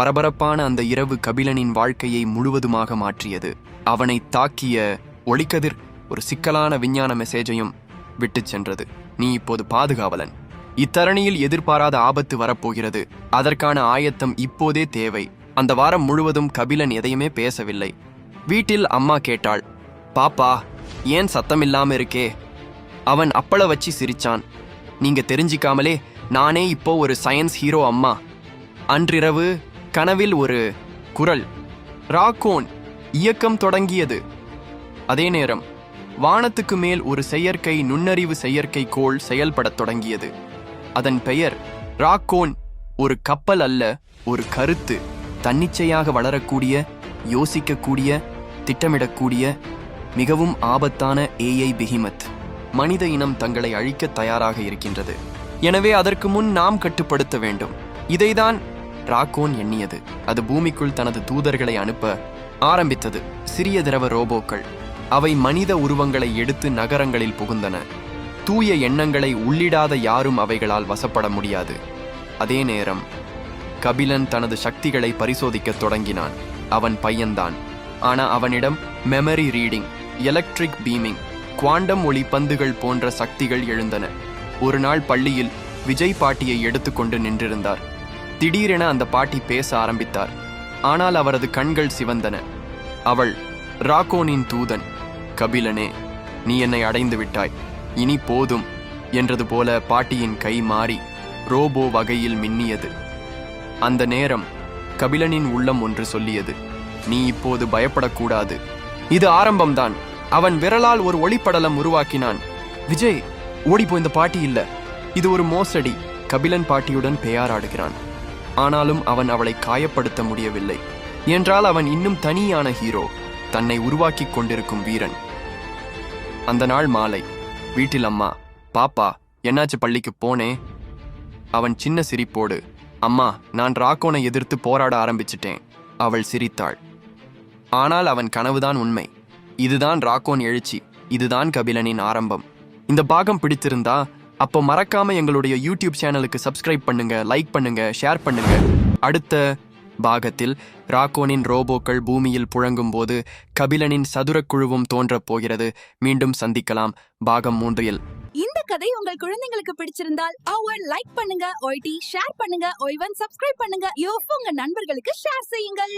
பரபரப்பான அந்த இரவு கபிலனின் வாழ்க்கையை முழுவதுமாக மாற்றியது. அவனை தாக்கிய ஒளிக்கதிர் ஒரு சிக்கலான விஞ்ஞான மெசேஜையும் விட்டுச் சென்றது. நீ இப்போது பாதுகாவலன். இத்தரணியில் எதிர்பாராத ஆபத்து வரப்போகிறது. அதற்கான ஆயத்தம் இப்போதே தேவை. அந்த வாரம் முழுவதும் கபிலன் எதையுமே பேசவில்லை. வீட்டில் அம்மா கேட்டாள் பாப்பா ஏன் சத்தமில்லாம இருக்கே? அவன் அப்பள வச்சு சிரிச்சான். நீங்க தெரிஞ்சிக்காமலே நானே இப்போ ஒரு சயின்ஸ் ஹீரோ அம்மா. அன்றிரவு கனவில் ஒரு குரல். ராக்கோன் இயக்கம் தொடங்கியது. அதே நேரம் வானத்துக்கு மேல் ஒரு செயற்கை நுண்ணறிவு செயற்கை கோள் செயல்படத் தொடங்கியது. அதன் பெயர் ராக்கோன் ஒரு கப்பல் அல்ல ஒரு கருத்து. தன்னிச்சையாக வளரக்கூடிய யோசிக்கக்கூடிய திட்டமிடக்கூடிய மிகவும் ஆபத்தான ஏஐ பிஹிமத். மனித இனம் தங்களை அழிக்க தயாராக இருக்கின்றது. எனவே அதற்கு முன் நாம் கட்டுப்படுத்த வேண்டும். இதைதான் ராக்கோன் எண்ணியது. அது பூமிக்குள் தனது தூதர்களை அனுப்ப ஆரம்பித்தது. சிறிய திரவ ரோபோக்கள். அவை மனித உருவங்களை எடுத்து நகரங்களில் புகுந்தன. தூய எண்ணங்களை உள்ளிடாத யாரும் அவைகளால் வசப்பட முடியாது. அதே நேரம் கபிலன் தனது சக்திகளை பரிசோதிக்கத் தொடங்கினான். அவன் பையன்தான். ஆனா அவனிடம் memory reading electric beaming quantum ஒளி பந்துகள் போன்ற சக்திகள் எழுந்தன. ஒரு நாள் பள்ளியில் விஜய் பாட்டியை எடுத்துக்கொண்டு நின்றிருந்தார். திடீரென அந்த பாட்டி பேச ஆரம்பித்தார். ஆனால் அவரது கண்கள் சிவந்தன. அவள் ராகோனின் தூதன் கபிலனே நீ என்னை அடைந்து விட்டாய். இனி போதும் என்றது போல பாட்டியின் கை மாறி ரோபோ வகையில் மின்னியது. அந்த நேரம் கபிலனின் உள்ளம் ஒன்று சொல்லியது. நீ இப்போது பயப்படக்கூடாது. இது ஆரம்பம்தான். அவன் விரலால் ஒரு ஒளிப்படலம் உருவாக்கினான். விஜய் ஓடிப்போ இந்த பாட்டி இல்ல. இது ஒரு மோசடி கபிலன் பாட்டியுடன் பெயாராடுகிறான். ஆனாலும் அவன் அவளை காயப்படுத்த முடியவில்லை. என்றால் அவன் இன்னும் தனியான ஹீரோ தன்னை உருவாக்கிக் கொண்டிருக்கும் வீரன். அந்த நாள் மாலை. வீட்டில் அம்மா பாப்பா என்னாச்சு பள்ளிக்கு போனே? அவன் சின்ன சிரிப்போடு அம்மா நான் ராக்கோனை எதிர்த்து போராட ஆரம்பிச்சிட்டேன். அவள் சிரித்தாள். ஆனால் அவன் கனவுதான் உண்மை. இதுதான் ராக்கோன் எழுச்சி. இதுதான் கபிலனின் ஆரம்பம். இந்த பாகம் பிடித்திருந்தா அப்போ மறக்காம எங்களுடைய யூடியூப் சேனலுக்கு சப்ஸ்கிரைப் பண்ணுங்க லைக் பண்ணுங்க ஷேர் பண்ணுங்க. அடுத்த பாகத்தில் ராக்கோனின் ரோபோக்கள் பூமியில் புழங்கும் போது கபிலனின் சதுர குழுவும் தோன்றப் போகிறது. மீண்டும் சந்திக்கலாம் பாகம் மூன்றில். இந்த கதை உங்கள் குழந்தைங்களுக்கு பிடிச்சிருந்தால் அவர் லைக் பண்ணுங்க ஒய்டி ஷேர் பண்ணுங்க ஒய்வன் சப்ஸ்கிரைப் பண்ணுங்க யோ உங்க நண்பர்களுக்கு ஷேர் செய்யுங்கள்.